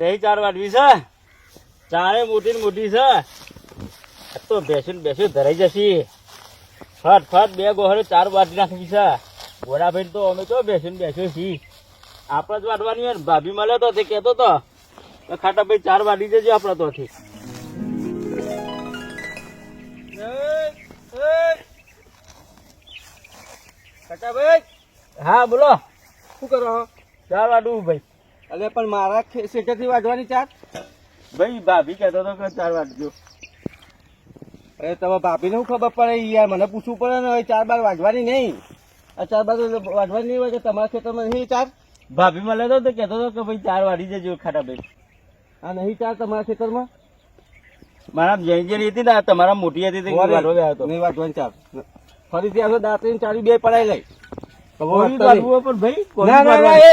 રહી ચાર વાટવી છે. ચારે મોટી ને મોટી છે. તો બેસું બેસું ધરાઈ જશે. ફટ ફટ બે ગોહરે ચાર વાટી નાખવી છે. ગોરાભાઈ તો અમે તો બેસું ને બેસું છી આપણે જ વાટવાની હોય ભાભી મળે તો તે કહેતો તો ખાટા ભાઈ ચાર વાટી જજો આપણે તોથી. ભાઈ. હા બોલો. શું કરો? ચાર વાટવું ભાઈ અલે પણ મારા સેટેથી વાંચવાની ચાર? ભાઈ ભાભી કહેતો હતો કે ચાર વાગજો. અરે તમે ભાભીને શું ખબર પડે યાર મને પૂછવું પડે ને હવે ચાર બાર વાગવાની નહીં. આ ચાર બાર વાંચવાની નહીં હોય કે તમારા ખેતરમાં નહીં ચાર? ભાભી મળે તો તો કહેતો હતો કે ભાઈ ચાર વાટી જજો ખાટા ભાઈ. આ નહીં ચાર તમારા ખેતરમાં? મારા જૈન જેની હતી ને તમારા મોટી હતી તે વાટવા ગયા હતો નહીં વાંચવાની ચાર. ફરીથી આપણે દાંતરી ચારી બે પડાઈ લઈ. પણ ભાઈ ના ના એ